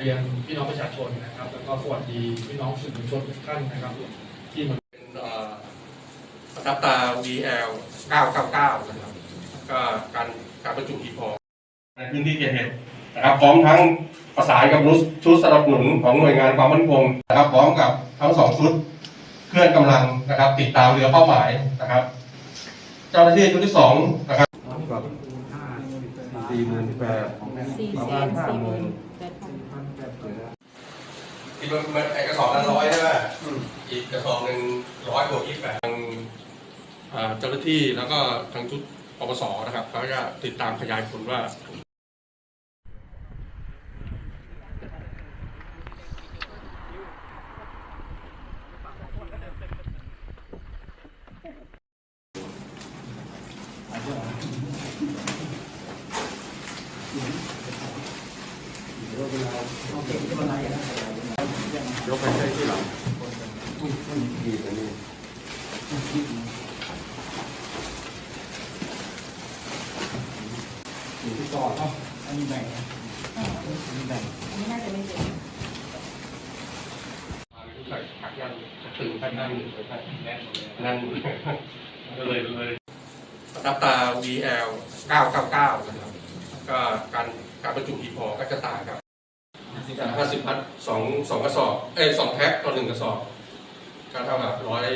เรียนพี่น้องประชาชนนะครับ แล้วก็สวัสดีพี่น้องสื่อมวลชนทุกท่านนะครับ ที่มาเป็นเอ่อประทับตา VL 999 นะครับก็การการประจุ e พอในพื้นที่เกิดเหตุนะครับพร้อมทั้งประสานกับรุชุดสนับสนุนของหน่วยงานความมั่นคงนะครับ พร้อมกับทั้งสองชุดเคลื่อนกำลังนะครับ ติดตามเรือเป้าหมายนะครับ เจ้าหน้าที่ชุดที่สองนะครับสี่หมื่นแปดสี่ประแสมาณนห้าสี่หหมื่มื่น ที่มันที่มันไอกระสอบละร้อยใช่ไหมอีกกระสอบหนึ่งร้อยบวกยี่สิบแปดทางเจ้าหน้าที่แล้วก็ทางชุดอปสนะครับเขาจะติดตามขยายผลว่า ยกไปใช้ที่หลังดีกว่นี้อยู่ที่ก่อเนาะอันนี้แบ่งอันนี้แบ่งอันนี้น่าจะไม่เจอใส่ขักยันตึงไปนั่นนั่นก็เลยเลยประทับตา VL 999 นะครับ ก็การการประจุ e พอก็จะต่างกับ จาสิบพัดสองสองกระสอบ เอ้ยสองแพ็คต่อหนึ่งกระสอบ ก็เท่ากับร้อย